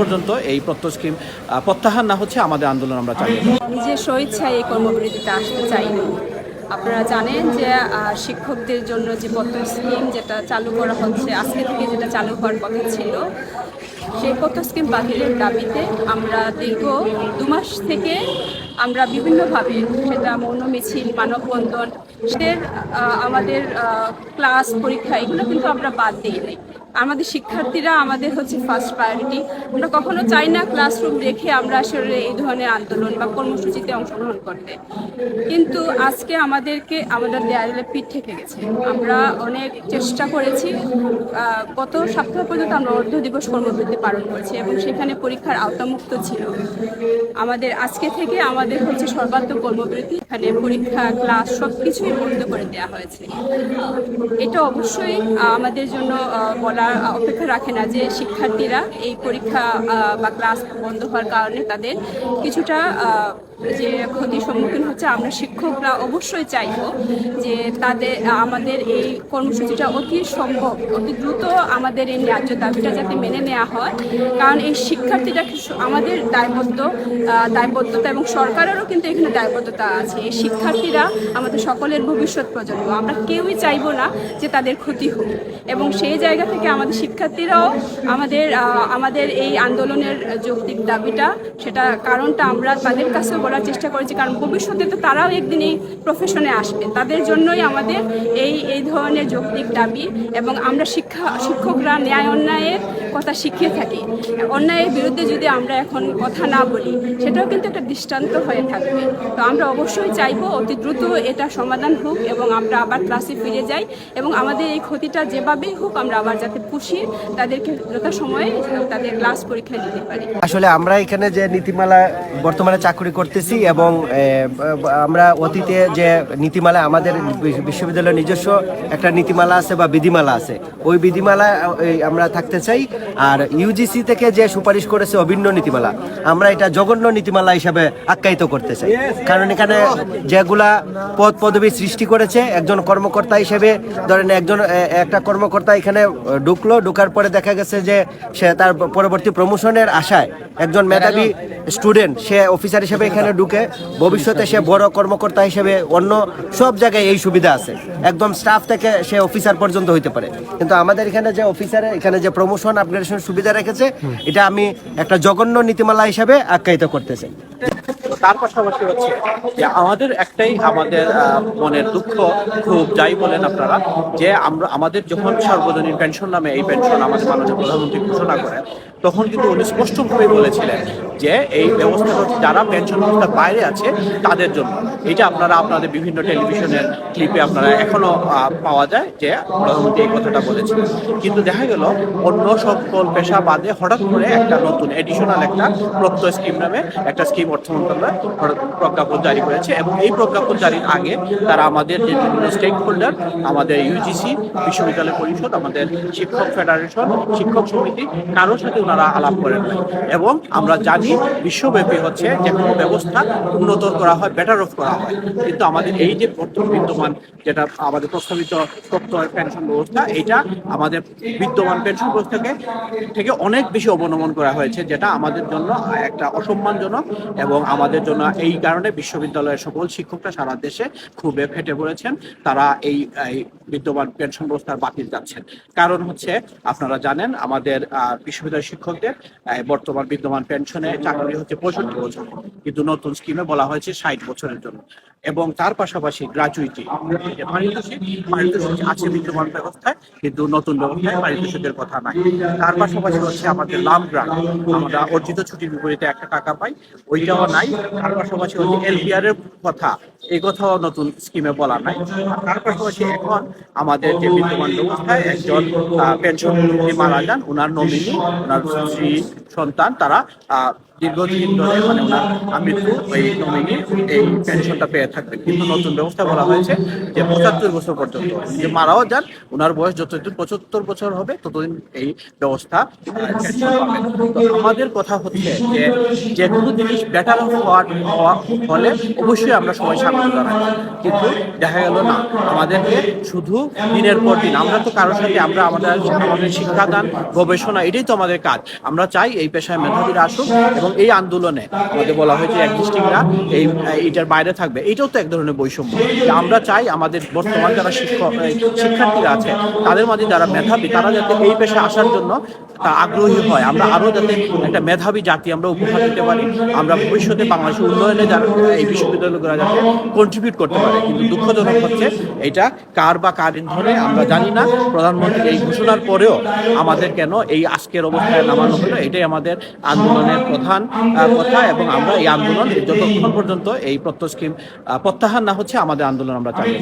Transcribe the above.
পর্যন্ত এই প্রত্যয় স্কিম প্রত্যাহার না হচ্ছে আমাদের আন্দোলন আমরা চালিয়ে নিজের স্বইচ্ছায় এই কর্মবিরতিতে আসতে চাই আপনারা জানেন যে শিক্ষকদের জন্য যে পত্র স্কিম যেটা চালু করা হচ্ছে, আজকে থেকে যেটা চালু হওয়ার কথা ছিল সেই পত্র স্কিম বাতিলের দাবিতে আমরা দীর্ঘ দু মাস থেকে আমরা বিভিন্নভাবে সেটা মৌন মিছিল মানববন্ধন সে আমাদের ক্লাস, পরীক্ষা, এগুলো কিন্তু আমরা বাদ দিই নাই। আমাদের শিক্ষার্থীরা আমাদের হচ্ছে ফার্স্ট প্রায়োরিটি আমরা কখনো চাই না ক্লাসরুম রেখে আমরা আসলে এই ধরনের আন্দোলন বা কর্মসূচিতে অংশগ্রহণ করতে। কিন্তু আজকে আমাদেরকে আমাদের দেয়ালে পিঠ থেকে গেছে। আমরা অনেক চেষ্টা করেছি গত সপ্তাহ পর্যন্ত আমরা অর্ধ দিবস কর্মসূচি পালন করছে এবং সেখানে পরীক্ষার আওতামুক্ত ছিল। আমাদের আজকে থেকে আমাদের হচ্ছে সর্বাত্মক কর্মবিরতি। এখানে পরীক্ষা, ক্লাস সব কিছুই বন্ধ করে দেওয়া হয়েছে। এটা অবশ্যই আমাদের জন্য বলার অপেক্ষা রাখে না যে শিক্ষার্থীরা এই পরীক্ষা বা ক্লাস বন্ধ হওয়ার কারণে তাদের কিছুটা যে ক্ষতির সম্মুখীন হচ্ছে আমরা শিক্ষকরা অবশ্যই চাইব যে তাদের আমাদের এই কর্মসূচিটা অতি সম্ভব, অতি দ্রুত আমাদের এই ন্যায্য দাবিটা যাতে মেনে নেওয়া হয়। কারণ এই শিক্ষার্থীরা আমাদের দায়বদ্ধ দায়বদ্ধতা এবং সরকারেরও কিন্তু এখানে দায়বদ্ধতা আছে। এই শিক্ষার্থীরা আমাদের সকলের ভবিষ্যৎ প্রজন্ম। আমরা কেউই চাইব না যে তাদের ক্ষতি হোক। এবং সেই জায়গা থেকে আমাদের শিক্ষার্থীরাও আমাদের আমাদের এই আন্দোলনের যৌক্তিক দাবিটা, সেটা কারণটা আমরা তাদের কাছেও বলার চেষ্টা করেছি। কারণ ভবিষ্যতে তো তারাও একদিন এই প্রফেশনে আসবে। তাদের জন্যই আমাদের এই এই ধরনের যৌক্তিক দাবি। এবং আমরা শিক্ষা, শিক্ষকরা ন্যায় অন্যায়ের কথা শিখিয়ে থাকি। অন্যায়ের বিরুদ্ধে যদি আমরা এখন কথা না বলি, সেটাও কিন্তু একটা দৃষ্টান্ত হয়ে থাকবে। তো আমরা অবশ্যই চাইব অতি দ্রুত এটা সমাধান হোক এবং আমরা আবার ক্লাসে ফিরে যাই এবং আমাদের এই ক্ষতিটা যেভাবেই হোক আমরা আবার যাতে পুষিয়ে তাদেরকে যথা সময়ে তাদের ক্লাস পরীক্ষা দিতে পারি। আসলে আমরা এখানে যে নীতিমালা বর্তমানে চাকরি করতেছি এবং আমরা অতীতে যে নীতিমালা, আমাদের বিশ্ববিদ্যালয়ের নিজস্ব একটা নীতিমালা আছে বা বিধিমালা আছে। ওই বিধিমালা আমরা থাকতে চাই। আর ইউজিসি থেকে যে সুপারিশ করেছে অভিন্ন নীতিমালা, আমরা এটা জঘন্য নীতিমালা হিসাবে আখ্যায়িত করতে চাই। কারণ এখানে যেগুলা পদ পদবি সৃষ্টি করেছে, একজন কর্মকর্তা হিসেবে ধরেন একজন একটা কর্মকর্তা এখানে ঢুকলো, ঢুকার পরে দেখা গেছে যে সে তার পরবর্তী প্রমোশনের আশায় একজন মেধাবী স্টুডেন্ট, সে অফিসার হিসেবে এখানে ঢুকে, ভবিষ্যতে সে বড় কর্মকর্তা হিসেবে অন্য সব জায়গায় এই সুবিধা আছে। একদম স্টাফ থেকে সে অফিসার পর্যন্ত হইতে পারে। কিন্তু আমাদের এখানে যে অফিসারে এখানে যে প্রমোশন আপগ্রেডেশন সুবিধা রেখেছে, এটা আমি একটা জঘন্য নীতিমালা হিসাবে আখ্যায়িত করতে চাই তার পাশাপাশি হচ্ছে যে আমাদের একটাই আমাদের মনের দুঃখ, খুব যাই বলেন আপনারা, যে আমরা, আমাদের যখন সর্বজনীন পেনশন নামে এই পেনশন আমাদের মাননীয় প্রধানমন্ত্রী ঘোষণা করেন তখন কিন্তু উনি স্পষ্টভাবে বলেছিলেন যে এই ব্যবস্থা হচ্ছে যারা পেনশন ব্যবস্থার বাইরে আছে, তাদের জন্য। এটা আপনারা আপনাদের বিভিন্ন টেলিভিশনের ক্লিপে আপনারা এখনও পাওয়া যায় যে প্রধানমন্ত্রী এই কথাটা বলেছিলেন। কিন্তু দেখা গেল, অন্য সকল পেশা বাদে হঠাৎ করে একটা নতুন এডিশনাল একটা প্রত্যয় স্কিম নামে একটা স্কিম অর্থ মন্ত্রণালয় প্রজ্ঞাপন জারি করেছে এবং এই প্রজ্ঞাপন জারির আগে তারা আমাদের যে বিভিন্ন স্টেক হোল্ডার আমাদের ইউজিসি বিশ্ববিদ্যালয় পরিষদ, আমাদের শিক্ষক ফেডারেশন শিক্ষক সমিতি, কারোর সাথে ওনারা আলাপ করেন এবং আমরা জানি বিশ্বব্যাপী হচ্ছে যে কোনো ব্যবস্থা উন্নত করা হয় বেটার অফ করা হয়। কিন্তু আমাদের এই যে বিদ্যমান যেটা আমাদের প্রস্তাবিত পেনশন ব্যবস্থা এটা আমাদের বিদ্যমান পেনশন ব্যবস্থাকে থেকে অনেক বেশি অবনমন করা হয়েছে, যেটা আমাদের জন্য একটা অসম্মানজনক এবং আমাদের জন্য এই কারণে বিশ্ববিদ্যালয়ের সকল শিক্ষকরা সারা দেশে খুবই ফেটে পড়েছেন। তারা এই বিদ্যমান পেনশন ব্যবস্থার বাতিল যাচ্ছেন কারণ হচ্ছে, আপনারা জানেন, আমাদের বিশ্ববিদ্যালয় শিক্ষকদের বর্তমান বিদ্যমান পেনশনে চাকরি হচ্ছে পঁয়ষট্টি বছর। কিন্তু নতুন স্কিমে বলা হয়েছে ষাট বছরের জন্য। এবং তার পাশাপাশি পারিতোষিক আছে বিদ্যমান ব্যবস্থায়, কিন্তু নতুন ব্যবস্থায় পারিতোষিকের কথা নাই। তার পাশাপাশি হচ্ছে আমাদের লাভ গ্রান্ট আমরা অর্জিত ছুটির বিপরীতে একটা টাকা পাই, ওইটাও নাই। তার পাশাপাশি হচ্ছে এলপিআর এর কথা, এই কথাও নতুন স্কিমে বলা নাই। তার পাশাপাশি এখন আমাদের যে বিদ্যমান ব্যবস্থায় একজন পেনশন মারা যান, ওনার নমিনি ওনার সন্তান তারা দীর্ঘদিন ধরে মানে ওনার মৃত্যু এই নমিনি, এই পেনশনটা পেয়ে থাকবে। কিন্তু নতুন ব্যবস্থা বলা হয়েছে যে পঁচাত্তর বছর পর্যন্ত। যে মারাও যান, ওনার বয়স যতদিন পঁচাত্তর বছর হবে, ততদিন এই ব্যবস্থা আমাদের কথা হচ্ছে যে যে কোনো জিনিস বেটার হওয়ার হওয়া হলে অবশ্যই আমরা সবাই স্বাগত জানাই। কিন্তু দেখা গেল না, আমাদেরকে শুধু দিনের পর দিন, আমরা তো কারোর সাথে আমরা আমাদের আমাদের শিক্ষাদান, গবেষণা, এটাই তো আমাদের কাজ। আমরা চাই এই পেশায় মেধাবীরা আসুক এবং এই আন্দোলনে আমাদের বলা হয়েছে একজিস্টিংরা এই এইটার বাইরে থাকবে। এটাও তো এক ধরনের বৈষম্য। আমরা চাই আমাদের বর্তমান যারা শিক্ষক শিক্ষার্থীরা আছে, তাদের মাঝে যারা মেধাবী, তারা যাতে এই পেশায় আসার জন্য আগ্রহী হয়। আমরা আরও যাতে একটা মেধাবী জাতি আমরা উপহার দিতে পারি। আমরা ভবিষ্যতে বাংলাদেশের উন্নয়নে যারা এই বিশ্ববিদ্যালয়গুলো যাতে কন্ট্রিবিউট করতে পারে। কিন্তু দুঃখজনক হচ্ছে, এটা কার বা কার ইন্ধনে আমরা জানি না। প্রধানমন্ত্রী এই ঘোষণার পরেও আমাদের কেন এই আজকের অবস্থায় নামানো হলো? এটাই আমাদের আন্দোলনের প্রধান আহ, কথা এবং আমরা এই আন্দোলন যতক্ষণ পর্যন্ত এই প্রত্যয় স্কিম প্রত্যাহার না হচ্ছে আমাদের আন্দোলন আমরা চালিয়ে।